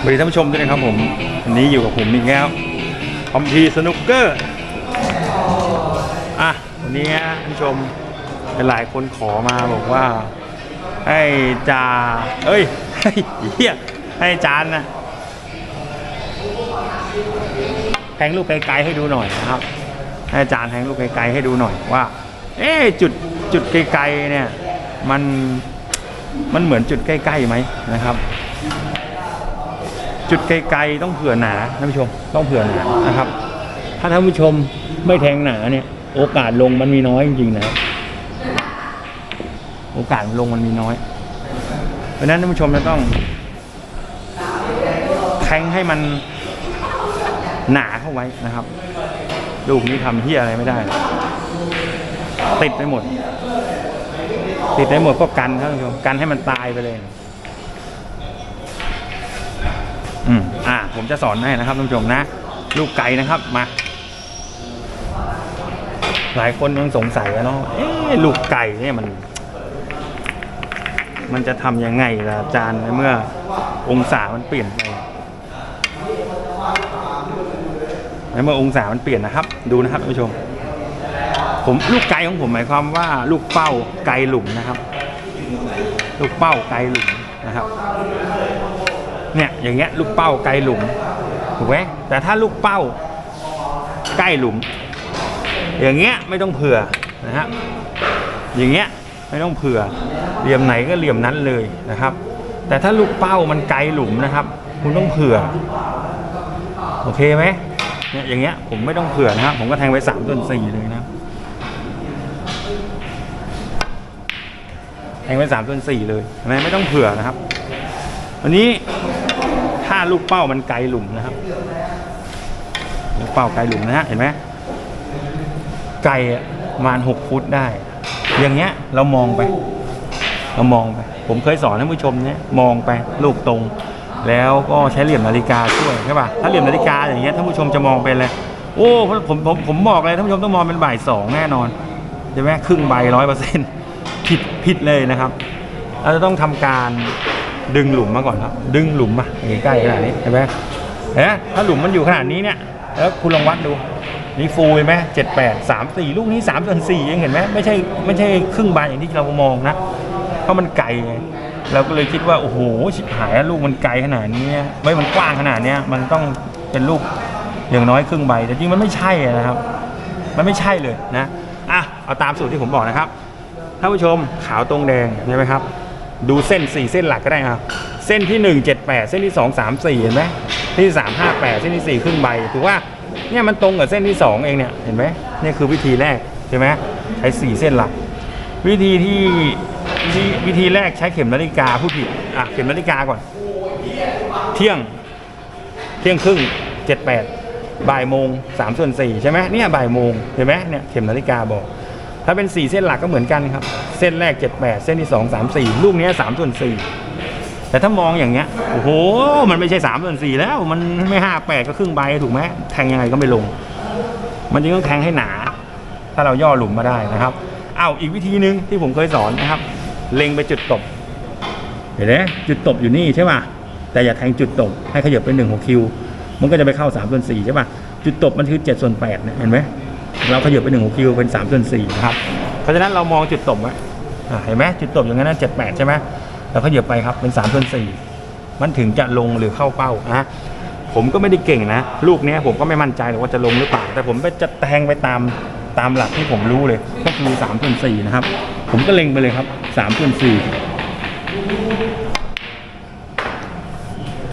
สวัสดีท่านผู้ชมด้วยนะครับผมวันนี้อยู่กับผมอีกแล้วคอมพีสนุกเกอร์อะวันนี้ท่านผู้ชมหลายคนขอมาบอกว่า ให้จาเอ้ยให้เฮียให้จานนะแทงลูกไกลๆให้ดูหน่อยนะครับ ให้อาจารย์แทงลูกไกลๆให้ดูหน่อยว่า เอ๊จุดจุดไกลๆเนี่ยมันมันเหมือนจุดใกล้ๆไหมนะครับ จุดไกลๆต้องเผื่อหนาท่านผู้ชมต้องเผื่อหนานะครับ ถ้าท่านผู้ชมไม่แทงหนาเนี่ย โอกาสลงมันมีน้อยจริงๆนะครับโอกาสลงมันมีน้อย เพราะฉะนั้นท่านผู้ชมจะต้อง แทงให้มันหนาเข้าไว้นะครับ ลูกนี้ทำที่อะไรไม่ได้ ติดไปหมด ติดไปหมดก็กันท่านผู้ชมกันให้มันตายไปเลย อ่าผมจะสอนให้นะครับท่านผู้ชมนะ ลูกไก่นะครับมา หลายคนยังสงสัยเนาะเอ๊ลูกไก่เนี่ยมัน มันจะทำยังไงล่ะอาจารย์ในเมื่อองศามันเปลี่ยนไปในเมื่อองศามันเปลี่ยนนะครับ ดูนะครับท่านผู้ชม ผมลูกไก่ของผมหมายความว่า ลูกเป้าไกลหลุมนะครับ ลูกเป้าไกลหลุมนะครับ เนี่ยอย่างเงี้ยลูกเป้าไกลหลุมถูกไหมแต่ถ้าลูกเป้าใกล้หลุม อย่างเงี้ยไม่ต้องเผื่อนะฮะอย่างเงี้ยไม่ต้องเผื่อเหลี่ยมไหนก็เหลี่ยมนั้นเลยนะครับ แต่ถ้าลูกเป้ามันไกลหลุมนะครับ คุณต้องเผื่อโอเคไหมเนี่ยอย่างเงี้ยผมไม่ต้องเผื่อนะครับ ผมก็แทงไปสามต้นสี่เลยนะแทงไปสามต้นสี่เลยนไหมไม่ต้องเผื่อนะครับ วันนี้าลูกเป้ามันไกลหลุมนะครับลูกเป้าไกลหลุมนะฮะเห็นไหมไกลประมาณหกฟุตได้ อย่างเงี้ยเรามองไป เรามองไป ผมเคยสอนท่านผู้ชมเนี่ยมองไปลูกตรง แล้วก็ใช้เหลี่ยมนาฬิกาช่วยใช่ป่ะถ้าเหลี่ยมนาฬิกาอย่างเงี้ยท่านผู้ชมจะมองเป็นเลยโอ้ผมผมผมบอกเลยท่านผู้ชมต้องมองเป็นบ่ายสองแน่นอนใช่ไหมครึ่งใบร้อยเปอร์เซ็นต์ผิดผิดเลยนะครับ เราจะต้องทำการ ดึงหลุมมาก่อนครับ ดึงหลุมมาใกล้ขนาดนี้เห็นไหมเห็นไหมถ้าหลุมมันอยู่ขนาดนี้เนี่ยแล้วคุณลองวัดดูนี่ฟูเห็นไหมเจ็ดแปดสามสี่ลูกนี้สามส่วนสี่เองเห็นไหมไม่ใช่ไม่ใช่ครึ่งใบอย่างที่เรามองนะเพราะมันไกลเราก็เลยคิดว่าโอ้โหชิบหายลูกมันไกลขนาดนี้ไม่มันกว้างขนาดเนี้ยมันต้องเป็นลูกอย่างน้อยครึ่งใบ แต่จริงมันไม่ใช่นะครับ มันไม่ใช่เลยนะอะเอาตามสูตรที่ผมบอกนะครับท่านผู้ชมขาวตรงแดงใช่ไหมครับ ดูเส้น 4 เส้นหลักก็ได้ครับ เส้นที่ 1 7 8 เส้นที่ 2 3 4 เห็นไหมเส้นที่ 3 5 8 เส้นที่4ครึ่งใบถือว่าเนี่ยมันตรงกับเส้นที่ 2 เองเนี่ย เห็นไหมนี่คือวิธีแรกใช่ไหมใช้ 4 เส้นหลัก วิธีที่ที่วิธีแรกใช้เข็มนาฬิกาผู้ผิดอะเข็มนาฬิกาก่อน เที่ยงเที่ยงครึ่งเจ็ดแปดบ่ายโมงสามส่วนสี่ใช่ไหมเนี่ยบ่ายโมงเห็นไหมเนี่ยเข็มนาฬิกาบอก ถ้าเป็นสี่เส้นหลักก็เหมือนกันครับ เส้นแรกเจ็ดแปดเส้นที่สองสามสี่ลูกนี้ยสามส่วนสี่แต่ถ้ามองอย่างเงี้ย โอ้โห มันไม่ใช่สามส่วนสี่แล้ว มันไม่ห้าแปดก็ครึ่งใบถูกไหมแทงยังไงก็ไม่ลง มันจึงต้องแทงให้หนา ถ้าเราย่อหลุมมาได้นะครับอ้าวอีกวิธีหนึ่งที่ผมเคยสอนนะครับ เล็งไปจุดตบ เห็นไหมจุดตบอยู่นี่ใช่ป่ะ แต่อย่าแทงจุดตบ ให้ขยับไปหนึ่งหัวคิว มันก็จะไปเข้า3ส่วน4ใช่ป่ะ จุดตบมันคือ7ส่วน8เนี่ยเห็นไหม เราขยับไปหนึ่งหัวคิวเป็น3ส่วน4นะครับ เพราะฉะนั้นเรามองจุดตบไว้อะเห็นไหมจุดตบอย่างนั้นนะ7 8ใช่ไหมเราขยับไปครับเป็น3ส่วน4มันถึงจะลงหรือเข้าเป้านะผมก็ไม่ได้เก่งนะ ลูกเนี้ยผมก็ไม่มั่นใจหรอกว่าจะลงหรือเปล่า แต่ผมไปจะแทงไปตามตามหลักที่ผมรู้เลย ก็คือ3ส่วน4นะครับ ผมก็เล็งไปเลยครับ3ส่วน4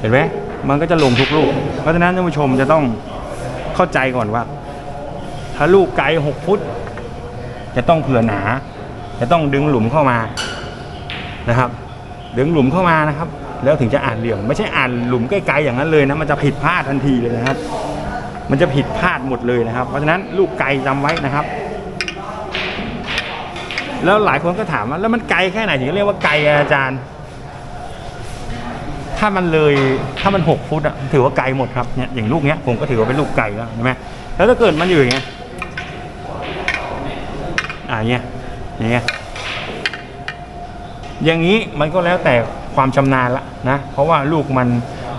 เห็นไหมมันก็จะลงทุกลูก เพราะฉะนั้นท่านผู้ชมจะต้องเข้าใจก่อนว่า ถ้าลูกไกลหกฟุต จะต้องเผื่อหนา จะต้องดึงหลุมเข้ามานะครับ ดึงหลุมเข้ามานะครับ แล้วถึงจะอ่านเหลี่ยม ไม่ใช่อ่านหลุมใกล้ๆอย่างนั้นเลยนะมันจะผิดพลาดทันทีเลยนะครับ มันจะผิดพลาดหมดเลยนะครับ เพราะฉะนั้นลูกไกลจำไว้นะครับ แล้วหลายคนก็ถามว่าแล้วมันไกลแค่ไหนถึงเรียกว่าไกลอะอาจารย์ ถ้ามันเลยถ้ามันหกฟุตอะถือว่าไกลหมดครับเนี่ยอย่างลูกเนี้ยผมก็ถือว่าเป็นลูกไกลแล้วใช่ไหมแล้วถ้าเกิดมันอยู่อย่างเงี้ย อ่าเงี้ยอย่างเงี้ยอย่างนี้มันก็แล้วแต่ความชำนาญละนะเพราะว่าลูกมัน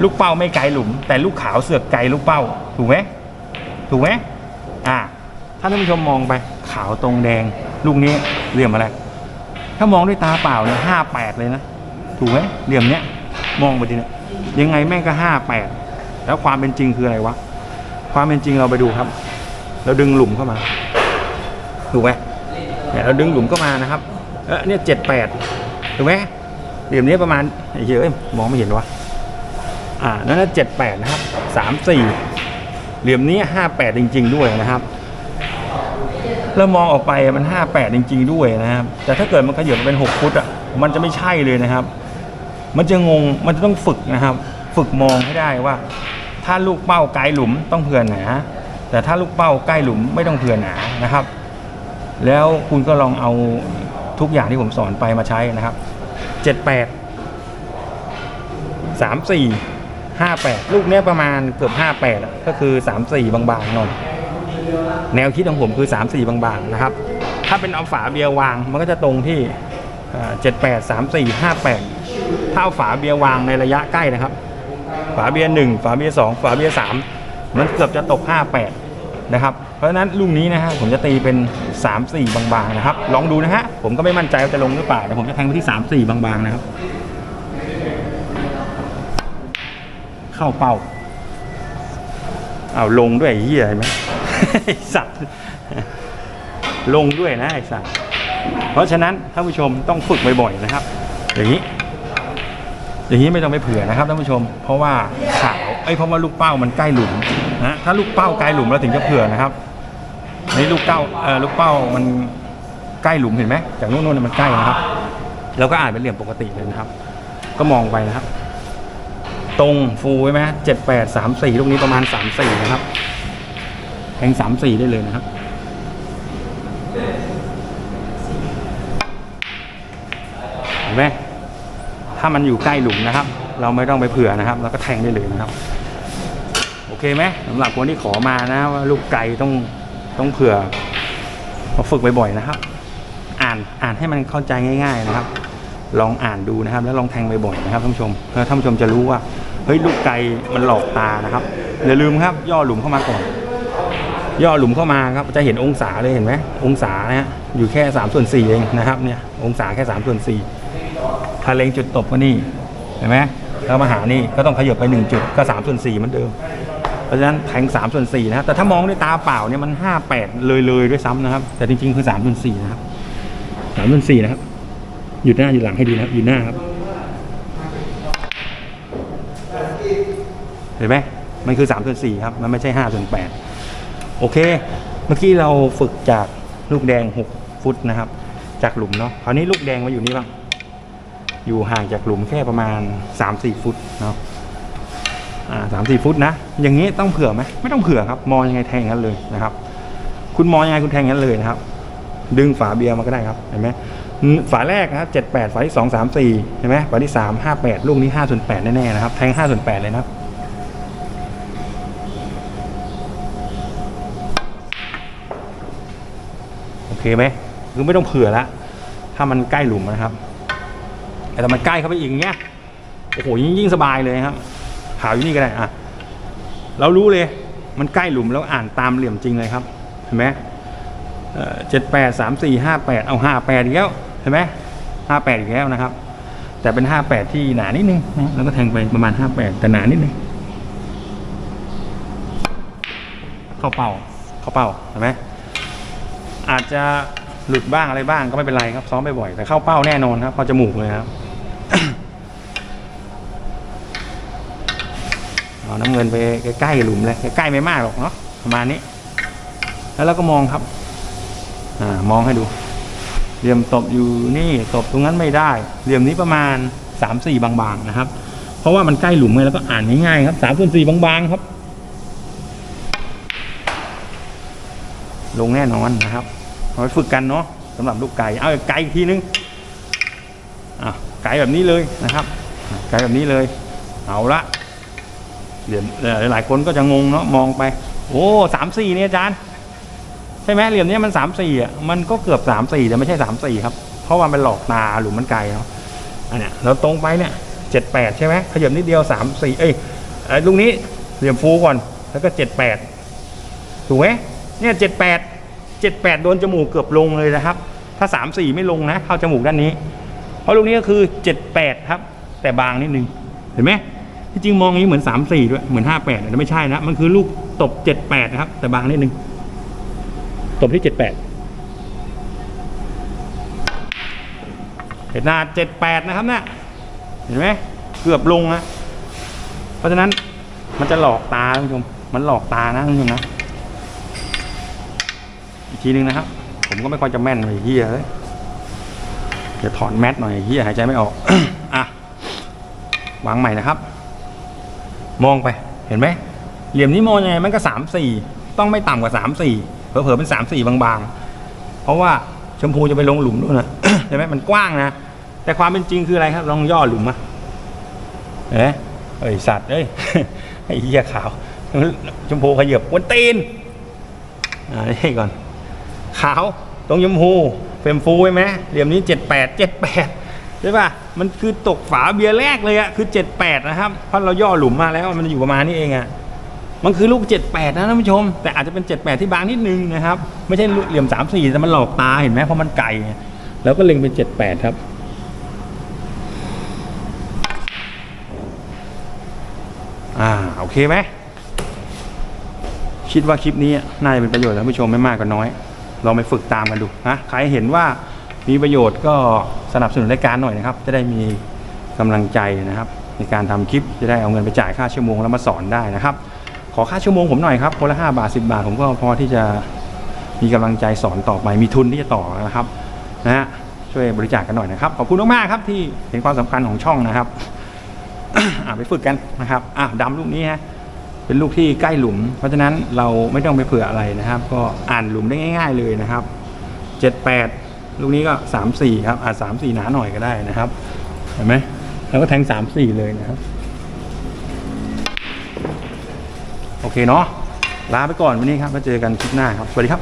ลูกเป้าไม่ไกลหลุม แต่ลูกขาวเสือกไกลลูกเป้าถูกไหมถูกไหมอ่าถ้าท่านผู้ชมมองไปขาวตรงแดง ลูกนี้เหลี่ยมอะไร ถ้ามองด้วยตาเปล่าเนี่ยห้าแปดเลยนะถูกไหมเหลี่ยมเนี้ยมองไปทีเนี่ยยังไงแม่งก็ห้าแปดแล้วความเป็นจริงคืออะไรวะความเป็นจริงเราไปดูครับ เราดึงหลุมเข้ามา ถูกไหม เนี่ยเราดึงหลุมเข้ามานะครับเออเนี่ยเจ็ดแปดถูกไหมเหลี่ยมนี้ประมาณเยอ้ยมองไม่เห็นวะอ่านั่นเจ็ดแปดนะครับสามสี่เหลี่ยมนี้ห้าแปดจริง ๆ ด้วยนะครับแล้วมองออกไปมันห้าแปดจริง ๆ ด้วยนะครับ แต่ถ้าเกิดมันขยับมาเป็นหกฟุตอะ มันจะไม่ใช่เลยนะครับ มันจะงง มันจะต้องฝึกนะครับ ฝึกมองให้ได้ว่า ถ้าลูกเป้าไกลหลุมต้องเผื่อหนา แต่ถ้าลูกเป้าใกล้หลุมไม่ต้องเผื่อหนานะครับ แล้วคุณก็ลองเอาทุกอย่างที่ผมสอนไปมาใช้นะครับเจ็ดแปดสามสี่ห้าแปดลูกเนี้ยประมาณเกือบห้าแปดก็คือสามสี่บางๆหน่อยแนวคิดของผมคือสามสี่บางๆนะครับ ถ้าเป็นเอาฝาเบียร์วางมันก็จะตรงที่เจ็ดแปดสามสี่ห้าแปดถ้าเอาฝาเบียร์วางในระยะใกล้นะครับ ฝาเบียร์หนึ่งฝาเบียร์สองฝาเบียร์สามมันเกือบจะตกห้าแปดนะครับ เพราะฉะนั้นลูกนี้นะฮะผมจะตีเป็น 3 4 บางๆนะครับ ลองดูนะฮะผมก็ไม่มั่นใจว่าจะลงหรือเปล่าแต่ผมจะแทงไปที่ 3 4 บางๆนะครับ เข้าเป้าเอาลงด้วยไอ้เหี้ยเห็นไหมไอ้สัตว์ลงด้วยนะไอ้สัตว์เพราะฉะนั้นท่านผู้ชมต้องฝึกบ่อยๆนะครับ อย่างนี้ อย่างนี้ไม่ต้องไปเผื่อนะครับท่านผู้ชม เพราะว่าขาวไอ้เพราะว่าลูกเป้ามันใกล้หลุมนะถ้าลูกเป้าใกล้หลุมเราถึงจะเผื่อนะครับ นี่ลูกเป้าเออลูกเป้ามันใกล้หลุมเห็นไหมจากนู้นนู้นมันใกล้นะครับเราก็อ่านเป็นเหลี่ยมปกติเลยนะครับ ก็มองไปนะครับ ตรงฟูไว้ไหมเจ็ดแปดสามสี่ลูกนี้ประมาณสามสี่นะครับแทงสามสี่ได้เลยนะครับเห็นไหมถ้ามันอยู่ใกล้หลุมนะครับ เราไม่ต้องไปเผื่อนะครับเราก็แทงได้เลยนะครับ โอเคไหมสำหรับคนที่ขอมานะว่าลูกไก่ต้อง ต้องเผื่อมาฝึกบ่อยๆนะครับ อ่านอ่านให้มันเข้าใจง่าย ๆนะครับ ลองอ่านดูนะครับ แล้วลองแทงบ่อยๆนะครับท่านผู้ชมเพื่อท่านผู้ชมจะรู้ว่าเฮ้ยลูกไก่มันหลอกตานะครับอย่าลืมครับ ย่อหลุมเข้ามาก่อน ย่อหลุมเข้ามาครับจะเห็นองศาเลยเห็นไหมองศานะฮะอยู่แค่3ส่วน4เองนะครับเนี่ยองศาแค่3ส่วน4ถ้าเล็งจุดตบก็นี่เห็นไหมแล้วมาหานี่ก็ต้องขยับไปหนึ่งจุดก็สามส่วนสี่เหมือนเดิม เพราะฉะนั้นแทงสามส่วนสี่นะครับแต่ถ้ามองด้วยตาเปล่าเนี่ยมันห้าแปดเลยเลยด้วยซ้ำนะครับ แต่จริงๆคือสามส่วนสี่นะครับสามส่วนสี่นะครับหยุดหน้าหยุดหลังให้ดีนะครับหยุดหน้าครับเห็นไหมมันคือสามส่วนสี่ครับ มันไม่ใช่ห้าส่วนแปดโอเค เมื่อกี้เราฝึกจากลูกแดงหกฟุตนะครับ จากหลุมเนาะคราวนี้ลูกแดงมาอยู่นี่บ้างอยู่ห่างจากหลุมแค่ประมาณ 3-4 ฟุตเนาะ สามสี่ฟุตนะ อย่างนี้ต้องเผื่อไหมไม่ต้องเผื่อครับ มองยังไงแทงกันเลยนะครับ คุณมองยังไงคุณแทงกันเลยนะครับ ดึงฝาเบียร์มาก็ได้ครับเห็นไหมฝาแรกนะครับเจ็ดแปดฝาที่สองสามสี่เห็นไหมฝาที่สามห้าแปดลูกนี้ห้าส่วนแปดแน่ๆนะครับ แทงห้าส่วนแปดเลยนะครับโอเคไหมคือไม่ต้องเผื่อละถ้ามันใกล้หลุมนะครับแต่มันใกล้เข้าไปอีกอย่างเงี้ยโอ้โหยิ่งยิ่งสบายเลยครับ ขาวอยู่นี่ก็ได้อะเรารู้เลยมันใกล้หลุมแล้วอ่านตามเหลี่ยมจริงเลยครับเห็นไหมเจ็ดแปดสามสี่ห้าแปดเอาห้าแปดอีกแล้วเห็นไหมห้าแปดอีกแล้วนะครับ แต่เป็นห้าแปดที่หนานิดนึงนะแล้วก็แทงไปประมาณห้าแปดแต่หนานิดนึงเข้าเป้าเข้าเป้าเห็นไหมอาจจะหลุดบ้างอะไรบ้างก็ไม่เป็นไรครับซ้อมบ่อยๆแต่เข้าเป้าแน่นอนครับพอจมูกเลยครับ เอาน้ำเงินไปใกล้ๆหลุมเลยใกล้ๆไม่มากหรอกเนาะประมาณนี้ แล้วเราก็มองครับ อ่ามองให้ดูเหลี่ยมตบอยู่นี่ตบตรงนั้นไม่ได้ เหลี่ยมนี้ประมาณสามสี่บางๆนะครับ เพราะว่ามันใกล้หลุมไงแล้วก็อ่านง่ายๆครับสามส่วนสี่บางๆครับ ลงแน่นอนนะครับเอาไปฝึกกันเนาะสำหรับลูกไก่เอาไก่อีกทีนึงอะไก่แบบนี้เลยนะครับ ไก่แบบนี้เลย เอาละ เดี๋ยวหลายคนก็จะงงเนาะมองไป โอ้สามสี่เนี่ยอาจารย์ ใช่ไหมเหลี่ยมนี้มันสามสี่อะมันก็เกือบสามสี่แต่ไม่ใช่สามสี่ครับ เพราะว่ามันหลอกตาหรือมันไกลเนาะอันเนี้ยเราตรงไปเนี่ยเจ็ดแปดใช่ไหมขยับนิดเดียวสามสี่เอ้ยเอ้ยลูกนี้เหลี่ยมฟูก่อนแล้วก็เจ็ดแปดถูกไหมเนี่ยเจ็ดแปดเจ็ดแปดโดนจมูกเกือบลงเลยนะครับ ถ้าสามสี่ไม่ลงนะเข้าจมูกด้านนี้ เพราะลูกนี้ก็คือเจ็ดแปดครับ แต่บางนิดนึงเห็นไหม ที่จริงมองอย่างนี้เหมือนสามสี่ด้วยเหมือนห้าแปดแต่ไม่ใช่นะ มันคือลูกตบเจ็ดแปดนะครับ แต่บางนิดนึง ตบที่เจ็ดแปดเห็นหน้าเจ็ดแปดนะครับเนี่ยเห็นไหมเกือบลงนะเพราะฉะนั้นมันจะหลอกตาท่านผู้ชม มันหลอกตานะท่านผู้ชมนะ อีกทีนึงนะครับ ผมก็ไม่ค่อยจะแม่นเลยเฮียเลยเดี๋ยวถอนแมสหน่อยเฮียหายใจไม่ออก อะ วางใหม่นะครับ มองไปเห็นไหมเหลี่ยมนี้มองยังไงมันก็สามสี่ต้องไม่ต่ำกว่าสามสี่เผลอๆเป็นสามสี่บางๆ เพราะว่าชมพูจะไปลงหลุมด้วยนะเห็นไหมมันกว้างนะ แต่ความเป็นจริงคืออะไรครับ ลองย่อหลุมมาเห็นไอสัตว์เอ้ยไอ้เหี้ยขาว ชมพูขยับกวนตีนอ่านี่ก่อน ขาวตรงชมพูเฟรมฟูใช่ไหมเหลี่ยมนี้เจ็ดแปดเจ็ดแปด ใช่ป่ะ มันคือตกฝาเบียร์แรกเลยอะคือเจ็ดแปดนะครับ เพราะเราย่อหลุมมาแล้วมันอยู่ประมาณนี้เองอะมันคือลูกเจ็ดแปดนะท่านผู้ชม แต่อาจจะเป็นเจ็ดแปดที่บางนิดนึงนะครับ ไม่ใช่ลูกเหลี่ยมสามสี่แต่มันหลอกตาเห็นไหมเพราะมันไกลแล้วก็เล็งเป็นเจ็ดแปดครับ อ่า โอเคไหม คิดว่าคลิปนี้น่าจะเป็นประโยชน์ท่านผู้ชมไม่มากก็น้อย ลองไปฝึกตามกันดูนะ ใครเห็นว่า มีประโยชน์ก็สนับสนุนรายการหน่อยนะครับ จะได้มีกำลังใจนะครับ ในการทำคลิปจะได้เอาเงินไปจ่ายค่าชั่วโมงแล้วมาสอนได้นะครับ ขอค่าชั่วโมงผมหน่อยครับคนละ5บาท10 บาทผมก็พอที่จะมีกำลังใจสอนต่อไปมีทุนที่จะต่อนะครับนะฮะช่วยบริจาคกันหน่อยนะครับ ขอบคุณมากๆครับที่เห็นความสำคัญของช่องนะครับอ่าไปฝึกกันนะครับอะดำลูกนี้ฮะเป็นลูกที่ใกล้หลุม เพราะฉะนั้นเราไม่ต้องไปเผื่ออะไรนะครับ ก็อ่านหลุมได้ง่าย ๆ เลยนะครับเจ็ดแปด ลูกนี้ก็สามสี่ครับอาจสามสี่หนาหน่อยก็ได้นะครับเห็นไหมแล้วก็แทงสามสี่เลยนะครับโอเคเนาะลาไปก่อนวันนี้ครับมาเจอกันคลิปหน้าครับ สวัสดีครับ